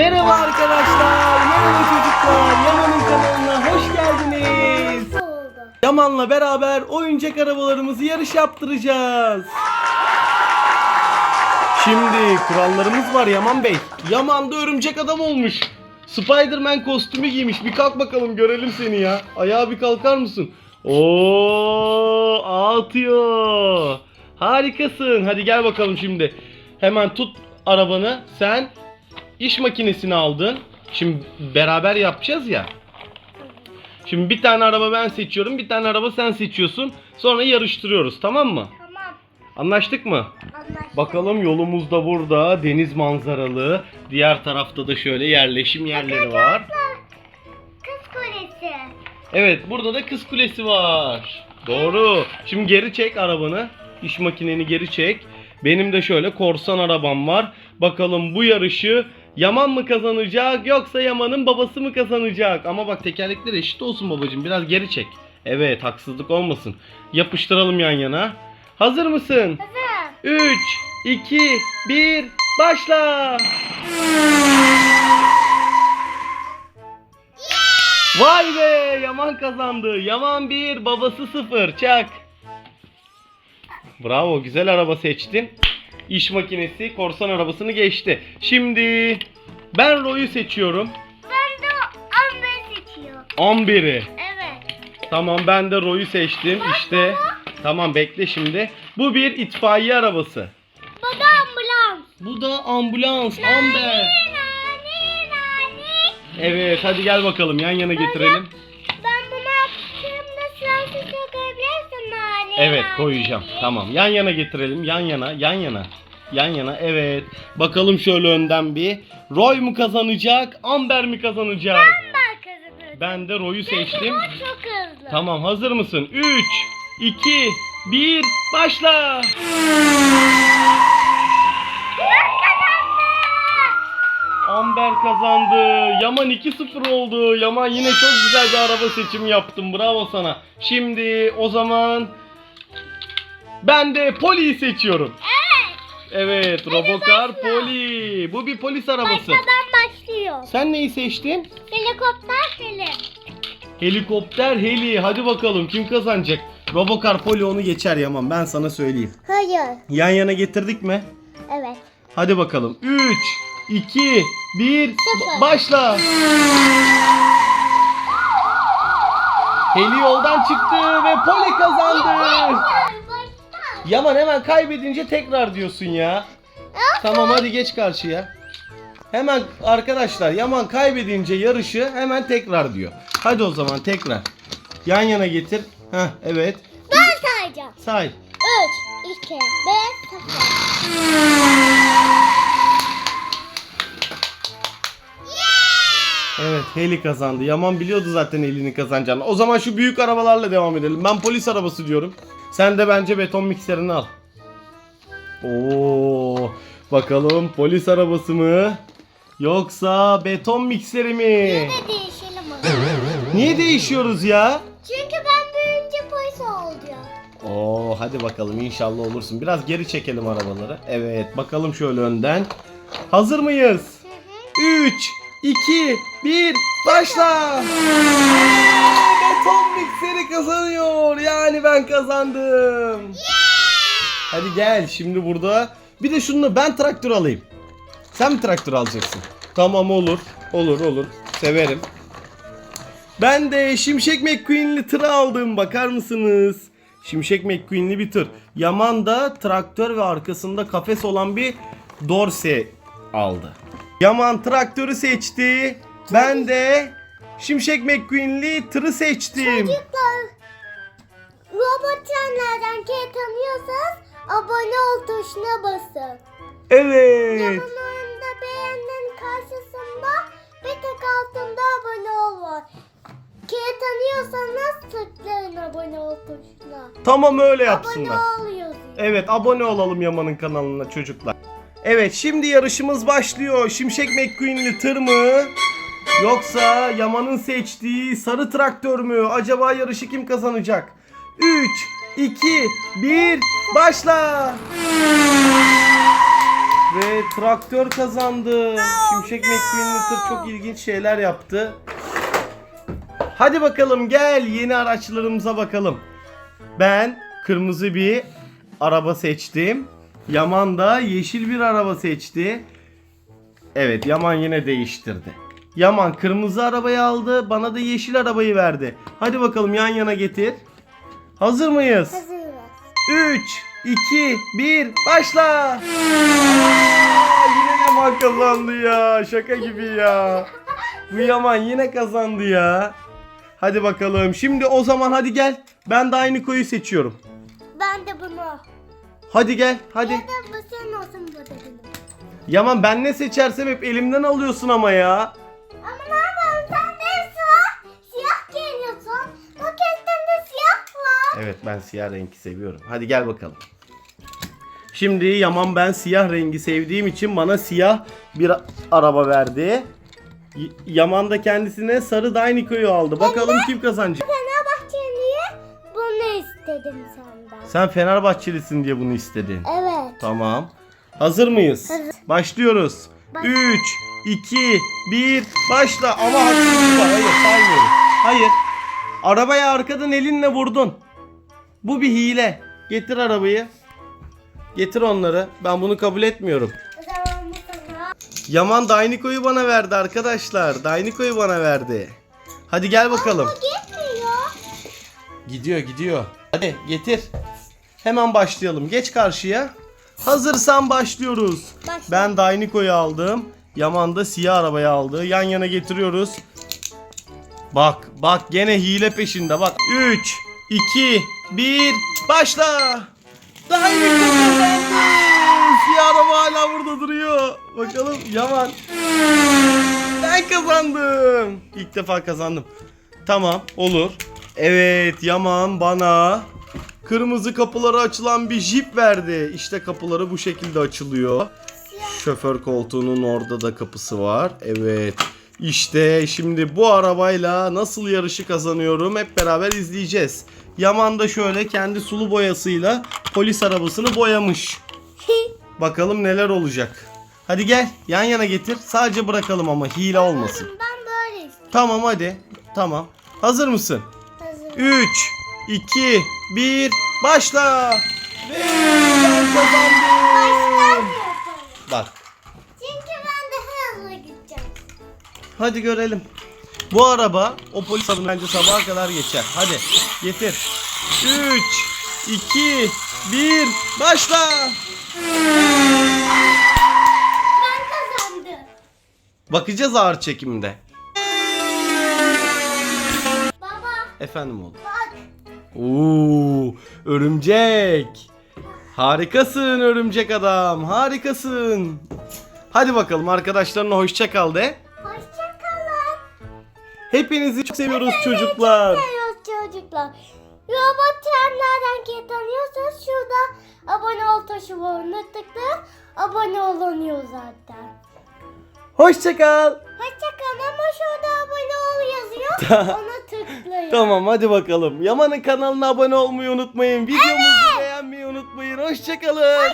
Merhaba arkadaşlar, merhaba çocuklar. Yaman'ın kanalına hoş geldiniz. Yaman'la beraber oyuncak arabalarımızı yarış yaptıracağız. Şimdi kurallarımız var Yaman Bey. Yaman da örümcek adam olmuş. Spider-Man kostümü giymiş. Bir kalk bakalım görelim seni ya. Ayağa bir kalkar mısın? Oo, atıyor. Harikasın. Hadi gel bakalım şimdi. Hemen tut arabanı. Sen iş makinesini aldın. Şimdi beraber yapacağız ya. Şimdi bir tane araba ben seçiyorum, bir tane araba sen seçiyorsun. Sonra yarıştırıyoruz, tamam mı? Tamam. Anlaştık mı? Anlaştık. Bakalım yolumuz da burada. Deniz manzaralı. Diğer tarafta da şöyle yerleşim yerleri var. Kız kulesi. Evet, burada da kız kulesi var. Doğru. Şimdi geri çek arabanı. İş makineni geri çek. Benim de şöyle korsan arabam var. Bakalım bu yarışı Yaman mı kazanacak yoksa Yaman'ın babası mı kazanacak? Ama bak tekerlekler eşit olsun babacığım. Biraz geri çek. Evet, haksızlık olmasın. Yapıştıralım yan yana. Hazır mısın? Hazır. 3, 2, 1, başla. Vay be Yaman kazandı. Yaman 1, babası 0. Çak. Bravo güzel araba seçtin. İş makinesi korsan arabasını geçti. Şimdi ben Roy'u seçiyorum. Ben de Amber seçiyor. 11'i. Evet. Tamam ben de Roy'u seçtim. İşte tamam bekle şimdi. Bu bir itfaiye arabası. Bu da ambulans. Bu da ambulans Amber. Nani nani. Evet hadi gel bakalım yan yana getirelim. Evet koyacağım. Tamam yan yana getirelim. Yan yana yan yana. Yan yana evet. Bakalım şöyle önden bir. Roy mu kazanacak? Amber mi kazanacak? Ben kazanırım. Ben de Roy'u seçtim. O çok hızlı. Tamam hazır mısın? 3, 2, 1 başla. Amber kazandı. Yaman 2-0 oldu. Yaman yine çok güzel bir araba seçimi yaptın. Bravo sana. Şimdi o zaman ben de Poli'yi seçiyorum. Evet. Evet, Robocar. Poli. Bu bir polis arabası. Başladan başlıyor. Sen neyi seçtin? Helikopter heli. Helikopter Heli. Hadi bakalım kim kazanacak? Robocar Poli onu geçer Yaman. Ben sana söyleyeyim. Hayır. Yan yana getirdik mi? Evet. Hadi bakalım. 3, 2, 1, Sıfır. başla. Heli yoldan çıktı ve Poli kazandı. Yaman hemen kaybedince tekrar diyorsun ya. Tamam hadi geç karşıya. Hemen arkadaşlar Yaman kaybedince yarışı hemen tekrar diyor. Hadi o zaman tekrar. Yan yana getir. Heh evet. Ben sayacağım. Say. 3, 2, 1, 0. Evet Heli kazandı. Yaman biliyordu zaten Heli'nin kazanacağını. O zaman şu büyük arabalarla devam edelim. Ben polis arabası diyorum. Sen de bence beton mikserini al. Oo, bakalım polis arabası mı? Yoksa beton mikseri mi? Ne değişelim onu. Niye değişiyoruz ya? Çünkü ben büyüyünce polis olacağım. Oo, hadi bakalım inşallah olursun. Biraz geri çekelim arabaları. Evet bakalım şöyle önden. Hazır mıyız? 3, 2, 1, başla! Beton mikseri kazanıyor. Ben kazandım. Hadi gel şimdi burada. Bir de şunu ben traktör alayım. Sen mi traktör alacaksın? Tamam olur. Olur olur. Severim. Ben de Şimşek McQueen'li tır aldım. Bakar mısınız? Şimşek McQueen'li bir tır. Yaman da traktör ve arkasında kafes olan bir Dorse aldı. Yaman traktörü seçti. Ben de Şimşek McQueen'li tırı seçtim. Çocuklar, canlardan key tanıyorsanız abone ol tuşuna basın. Evet. Yanlarında beğenin karşısında bir tek altında abone ol var. Key tanıyorsanız tıklayın abone ol tuşuna. Tamam öyle Abone yapsınlar. ol yazıyor. Evet abone olalım Yaman'ın kanalına çocuklar. Evet şimdi yarışımız başlıyor. Şimşek McQueen'li tır mı? Yoksa Yaman'ın seçtiği sarı traktör mü? Acaba yarışı kim kazanacak? 3, 2, 1, başla! Ve traktör kazandı. Şimşek McQueen'li tır çok ilginç şeyler yaptı. Hadi bakalım gel yeni araçlarımıza bakalım. Ben kırmızı bir araba seçtim. Yaman da yeşil bir araba seçti. Evet Yaman yine değiştirdi. Yaman kırmızı arabayı aldı bana da yeşil arabayı verdi. Hadi bakalım yan yana getir. Hazır mıyız? Hazırız. 3, 2, 1 başla. Aa, yine Yaman kazandı ya. Şaka gibi ya. Bu Yaman yine kazandı ya. Hadi bakalım. Şimdi o zaman hadi gel. Ben de aynı koyu seçiyorum. Ben de bunu. Hadi gel. Hadi. Ya da bu senin olsun bu da benim. Yaman ben ne seçersem hep elimden alıyorsun ama ya. Evet ben siyah rengi seviyorum. Hadi gel bakalım. Şimdi Yaman ben siyah rengi sevdiğim için bana siyah bir araba verdi. Y- Yaman da kendisine sarı Dyniko'yu aldı. Bakalım kim kazanacak? Fenerbahçeli'ye bunu istedim senden. Sen Fenerbahçelisin diye bunu istedin. Evet. Tamam. Hazır mıyız? Hazır. Başlıyoruz. Baş- 3, 2, 1, başla. Ama haksızlık var. Hayır saymıyorum. Hayır. Arabaya arkadan elinle vurdun. Bu bir hile. Getir arabayı. Getir onları. Ben bunu kabul etmiyorum. Yaman Dainiko'yu bana verdi arkadaşlar. Dainiko'yu bana verdi. Hadi gel bakalım. Gitmiyor. Gidiyor gidiyor. Hadi getir. Hemen başlayalım. Geç karşıya. Hazırsan başlıyoruz. Başla. Ben Dainiko'yu aldım. Yaman da siyah arabayı aldı. Yan yana getiriyoruz. Bak bak gene hile peşinde bak. 3, 2, 1 başla. Kazandı. Siyah araba hala burada duruyor. Bakalım Yaman. Ben kazandım. İlk defa kazandım. Tamam olur. Evet Yaman bana kırmızı kapıları açılan bir jip verdi. İşte kapıları bu şekilde açılıyor. Şoför koltuğunun orada da kapısı var. Evet. İşte şimdi bu arabayla nasıl yarışı kazanıyorum hep beraber izleyeceğiz. Yaman da şöyle kendi sulu boyasıyla polis arabasını boyamış. Bakalım neler olacak. Hadi gel yan yana getir. Sadece bırakalım ama hile olmasın. Ben böyle. Tamam hadi. Tamam. Hazır mısın? Hazır. 3, 2, 1, başla. Hadi görelim. Bu araba o polis adamı bence sabaha kadar geçer. Hadi getir. 3, 2, 1, başla. Ben kazandım. Bakacağız ağır çekimde. Baba Efendim oğlum. bak. Oo, örümcek. Harikasın örümcek adam. Harikasın. Hadi bakalım arkadaşlarına hoşça kal de. Hoşçakalın. Hepinizi çok seviyoruz çocuklar. Seviyoruz çocuklar. Robot trenlerden ki tanıyorsanız şurada abone ol tuşu var. Tıklayın. Abone olunuyor zaten. Hoşça kal. Hoşçakalın ama şurada abone ol yazıyor. Ona tıklayın. Tamam hadi bakalım. Yaman'ın kanalına abone olmayı unutmayın. Videomuzu beğenmeyi unutmayın. Hoşça kalın.